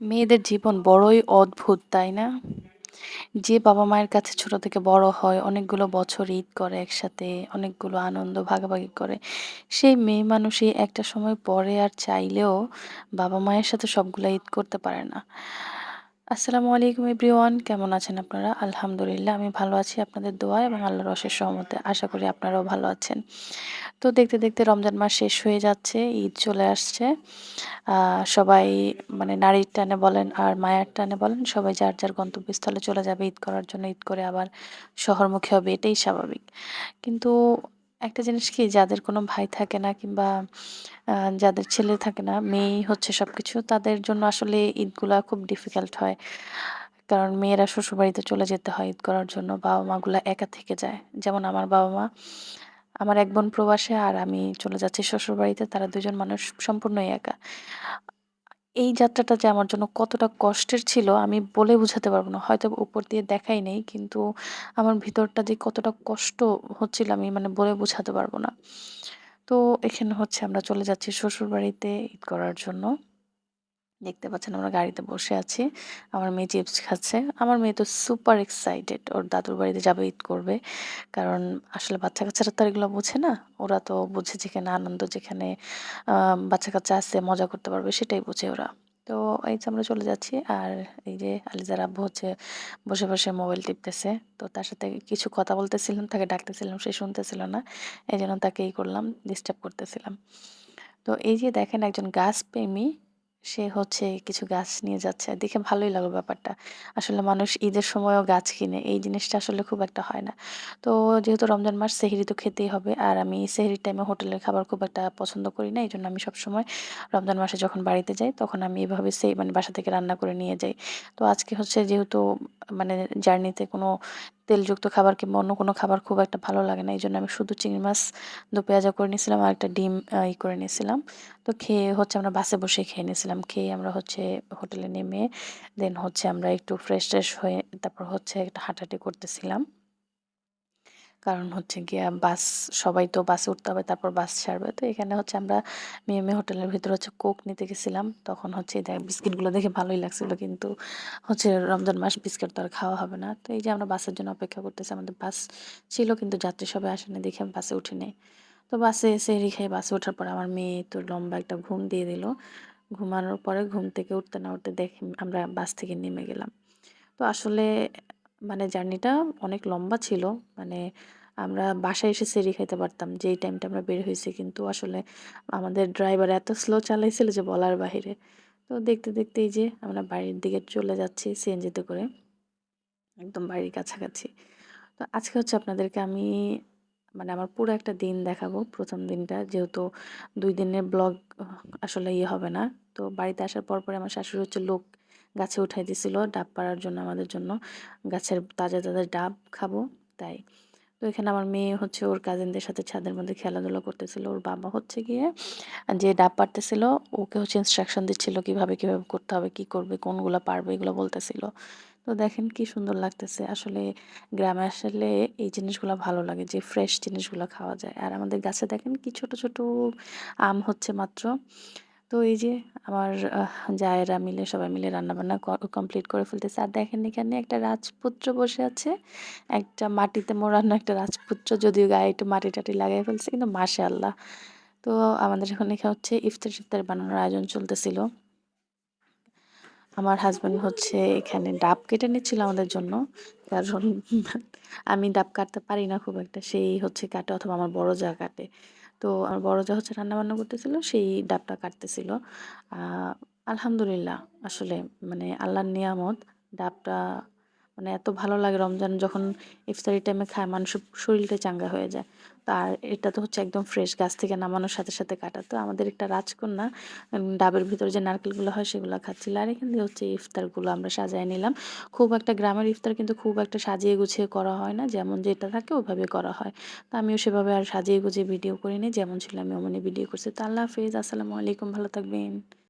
মেয়েদের জীবন বড়ই অদ্ভুত, তাই না? যে বাবা মায়ের কাছে ছোট থেকে বড় হয়, অনেকগুলো বছর ঈদ করে একসাথে, অনেকগুলো আনন্দ ভাগাভাগি করে, সেই মেয়ে মানুষই একটা সময় পরে আর চাইলেও বাবা মায়ের সাথে সবগুলো ঈদ করতে পারে না। আসসালামু আলাইকুম এভরিওয়ান, কেমন আছেন আপনারা? আলহামদুলিল্লাহ, আমি ভালো আছি আপনাদের দোয়া এবং আল্লাহর অশেষ সহমতে আশা করি আপনারাও ভালো আছেন। তো দেখতে দেখতে রমজান মাস শেষ হয়ে যাচ্ছে, ঈদ চলে আসছে। সবাই মানে নারীর টানে বলেন আর মায়ের টানে বলেন, সবাই যার যার গন্তব্যস্থলে চলে যাবে ঈদ করার জন্য, ঈদ করে আবার শহরমুখী হবে, এটাই স্বাভাবিক। কিন্তু একটা জিনিস কি, যাদের কোনো ভাই থাকে না কিংবা যাদের ছেলে থাকে না মেয়েই হচ্ছে সব কিছু তাদের জন্য আসলে ঈদগুলা খুব ডিফিকাল্ট হয়। কারণ মেয়েরা শ্বশুরবাড়িতে চলে যেতে হয় ঈদ করার জন্য বাবা মাগুলা একা থেকে যায়। যেমন আমার বাবা মা আমার এক বোন প্রবাসে আর আমি চলে যাচ্ছি শ্বশুরবাড়িতে, তারা দুজন মানুষ সম্পূর্ণই একা। এই যাত্রাটা যে আমার জন্য কতটা কষ্টের ছিল, আমি বলে বোঝাতে পারব না। হয়তো উপর দিয়ে দেখাই নেই, কিন্তু আমার ভিতরটা যে কতটা কষ্ট হচ্ছিল, আমি মানে বলে বোঝাতে পারব না। তো এখানে হচ্ছে আমরা চলে যাচ্ছি শ্বশুরবাড়িতে ঈদ করার জন্য। দেখতে পাচ্ছেন আমরা গাড়িতে বসে আছি। আমার মেয়ে চিপস খাচ্ছে। আমার মেয়ে তো সুপার এক্সাইটেড ওর দাদুর বাড়িতে যাবে, ঈদ করবে। কারণ আসলে বাচ্চা কাচ্চারা তো এগুলো বোঝে না। ওরা তো বুঝে যেখানে আনন্দ, যেখানে বাচ্চা কাচ্চা আসছে মজা করতে পারবে, সেটাই বোঝে ওরা। তো এই যে আমরা চলে যাচ্ছি, আর এই যে আলিজার আব্বু হচ্ছে বসে বসে মোবাইল টিপতেছে। তো তার সাথে কিছু কথা বলতেছিলাম, তাকে ডাকতেছিলাম, সে শুনতেছিল না। এই জন্য তাকে এই করলাম ডিস্টার্ব করতেছিলাম। তো এই যে দেখেন একজন গাছ প্রেমী সে হচ্ছে কিছু গাছ নিয়ে যাচ্ছে। দেখে ভালোই লাগল ব্যাপারটা। আসলে মানুষ ঈদের সময়ও গাছ কিনে, এই জিনিসটা আসলে খুব একটা হয় না। তো যেহেতু রমজান মাস, সেহরি তো খেতেই হবে। আর আমি সেহরির টাইমে হোটেলের খাবার খুব একটা পছন্দ করি না এই জন্য আমি সবসময় রমজান মাসে যখন বাড়িতে যাই, তখন আমি এভাবে সেই মানে বাসা থেকে রান্না করে নিয়ে যাই। তো আজকে হচ্ছে যেহেতু মানে জার্নিতে কোনো তেলযুক্ত খাবার কিংবা অন্য কোনো খাবার খুব একটা ভালো লাগে না। এই জন্য আমি শুধু চিংড়ি মাছ, দু পেঁয়াজা করে নিয়েছিলাম আর একটা ডিম ই করে নিয়েছিলাম। তো খেয়ে হচ্ছে আমরা বাসে বসে খেয়ে নিয়েছিলাম। খেয়ে আমরা হচ্ছে হোটেলে নেমে দেন হচ্ছে আমরা একটু ফ্রেশ ট্রেশ হয়ে তারপর হচ্ছে একটা হাঁটাহাঁটি করতেছিলাম। কারণ হচ্ছে গিয়া বাস, সবাই তো বাসে উঠতে হবে, তারপর বাস ছাড়বে। তো এখানে হচ্ছে আমরা মেয়ে হোটেলের ভিতরে হচ্ছে কোক নিতে গেছিলাম। তখন হচ্ছে দেখ বিস্কিটগুলো দেখে ভালোই লাগছিল, কিন্তু হচ্ছে রমজান মাস বিস্কিট তো আর খাওয়া হবে না। তো এই যে আমরা বাসের জন্য অপেক্ষা করতেছি, আমাদের বাস ছিল, কিন্তু যাত্রী সবাই আসেনি দেখে বাসে উঠিনি। তো বাসে এসে রেখে বাসে ওঠার পর আমার মেয়ে তো লম্বা একটা ঘুম দিয়ে দিল। ঘুমানোর পরে ঘুম থেকে উঠতে না উঠতে দেখে আমরা বাস থেকে নেমে গেলাম। তো আসলে মানে জার্নিটা অনেক লম্বা ছিল। মানে আমরা বাসায় এসে সেরি খাইতে পারতাম, যেই টাইমটা আমরা বের হয়েছি কিন্তু আসলে আমাদের ড্রাইভার এত স্লো চালাইছিল যে বলার বাহিরে। তো দেখতে দেখতে এই যে আমরা বাড়ির দিকে চলে যাচ্ছি সিএনজিতে করে। একদম বাড়ির কাছাকাছি। তো আজকে হচ্ছে আপনাদেরকে আমি মানে আমার পুরো একটা দিন দেখাবো। প্রথম দিনটা যেহেতু দুই দিনের ব্লগ আসলে ইয়ে হবে না। তো বাড়িতে আসার পর পরে আমার শাশুড়ি হচ্ছে লোক গাছে উঠাই দিছিল, ডাব পাড়ার জন্য আমাদের জন্য। গাছের তাজা তাজা ডাব খাব, তাই। তো এখানে আমার মেয়ে হচ্ছে ওর কাজিনদের সাথে ছাদের মধ্যে খেলাধুলা করতেছিল, ওর বাবা হচ্ছে গিয়ে যে ডাব পারতেছিল ওকে হচ্ছে ইনস্ট্রাকশন দিচ্ছিল কীভাবে কীভাবে করতে হবে, কি করবে, কোনগুলো পারবে, এগুলো বলতেছিল। তো দেখেন কি সুন্দর লাগতেছে, আসলে গ্রামে আসলে এই জিনিসগুলো ভালো লাগে, যে ফ্রেশ জিনিসগুলো খাওয়া যায়। আর আমাদের গাছে দেখেন কি ছোট ছোট আম হচ্ছে মাত্র। তো এই যে আমার জায়েরা মিলে, সবাই মিলে রান্নাবান্না কমপ্লিট করে ফেলতেছে। আর দেখেন এখানে একটা রাজপুত্র বসে আছে। একটা মাটিতে মোড়ানো একটা রাজপুত্র, যদিও গায়ে একটু মাটি টাটি লাগাই ফেলছে, কিন্তু মাসে আল্লাহ তো আমাদের এখানে হচ্ছে ইফতার সিফতার বানানোর আয়োজন চলতেছিল। আমার হাজব্যান্ড হচ্ছে এখানে ডাব কেটে নিচ্ছিল আমাদের জন্য। কারণ আমি ডাব কাটতে পারি না খুব একটা, সেই হচ্ছে কাটে অথবা আমার বড় যা কাটে। তো আমার বড় যা হচ্ছে রান্নাবান্না করতেছিল, সেই ডাবটা কাটতেছিল। আলহামদুলিল্লাহ, আসলে মানে আল্লাহর নিয়ামত ডাবটা মানে এত ভালো লাগে রমজান যখন ইফতারি টাইমে খায়, মানুষের শরীরটা চাঙ্গা হয়ে যায়। আর এটা তো হচ্ছে একদম ফ্রেশ গাছ থেকে নামানোর সাথে সাথে কাটা। তো আমাদের একটা রাজকন্যা ডাবের ভিতরে যে নারকেলগুলো হয় সেগুলো খাচ্ছিল। আর এখান দিয়ে হচ্ছে ইফতারগুলো আমরা সাজায় নিলাম। খুব একটা গ্রামের ইফতার কিন্তু খুব একটা সাজিয়ে গুছিয়ে করা হয় না। যেমন যেটা থাকে ওভাবে করা হয়। তো আমিও সেভাবে আর সাজিয়ে গুছিয়ে ভিডিও করিনি। যেমন ছিল আমি অমনি ভিডিও করছি। তো আল্লাহ হাফিজ। আসসালামু আলাইকুম। ভালো থাকবেন।